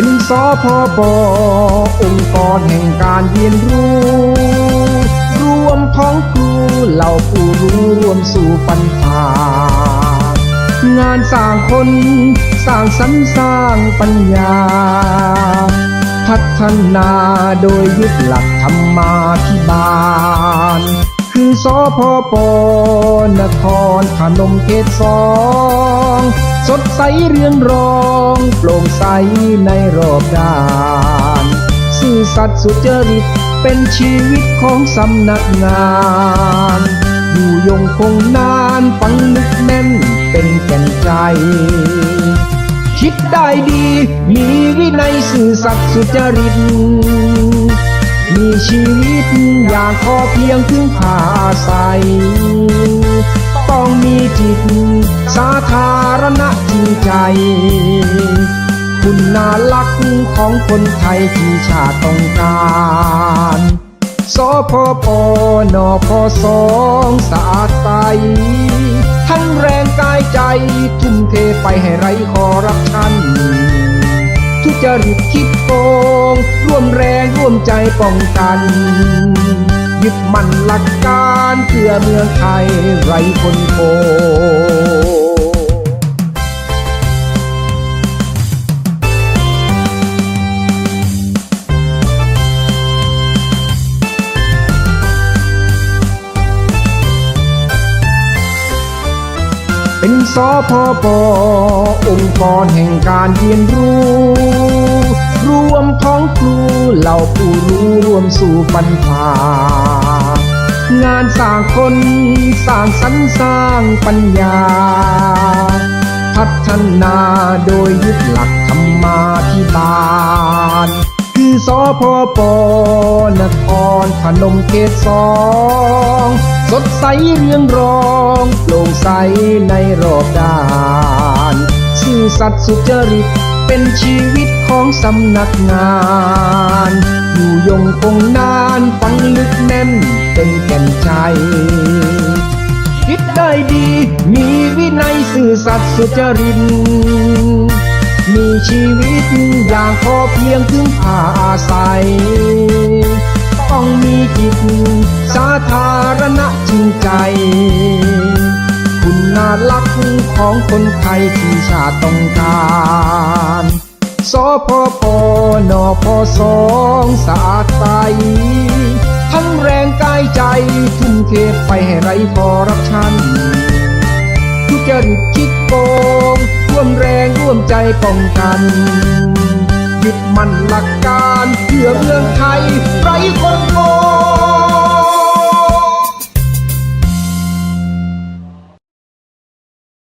เป็นสพปองค์กรแห่งการเรียนรู้ รวมท้องครูเหล่าผู้รู้รวมสู่ปัญหางานสร้างคนสร้างสรรค์สร้างปัญญา พัฒนาโดยยึดหลักธรรมาภิบาล คือสพป นครพนมเขตสองสดใสเรืองรองโปร่งใสในรอบด้านซื่อสัตย์สุจริตเป็นชีวิตของสำนักงาน อยู่ยงคงนานฝังลึกแน่นเป็นแก่นใจ คิดได้ดีมีวินัยสื่อสัตย์สุจริต มีชีวิตอย่างพอเพียงพึ่งพาอาศัย ต้องมีจิตสาธารณะจริงใจ คุณนาลักษณ์ของคนไทยที่ชาติต้องการสพปนพสองสะอาดใสทั้งแรงกายใจทุ่มเทไปให้ไรคอรัปชัน ทุจริตคิดโกง ร่วมแรงร่วมใจป้องกัน ยึดมั่นหลักการเพื่อเมืองไทยไรคนโกง เป็นสพปองค์กรแห่งการเรียนรู้ รวมท้องครูเหล่าผู้รู้รวมสู่ปัญหางานสร้างคนสร้างสรรสร้างปัญญา พัฒนาโดยยึดหลักธรรมาภิบาล คือสพปนครพนมเขตสอง สดใสเรืองรองโปร่งใสในรอบด้านซื่อสัตย์สุจริตเป็นชีวิตของสำนักงาน อยู่ยงคงนานฝังลึกแน่นเป็นแก่นใจ คิดได้ดีมีวินัยซื่อสัตย์สุจริตมีชีวิตอย่างพอเพียงถึงผ่าอาศัย ต้องมีจิตสาธารณะริง ใจคุณน่าลักของคนไทยที่ชาติต้องการสพปนพสองสะอาดใสทั้งแรงกายใจทุ่มเทไปให้ไรคอรัปชันทุจริตคิดโกงร่วมแรงร่วมใจป้องกันยึดมั่นหลักการเพื่อเมืองไทยไร้ค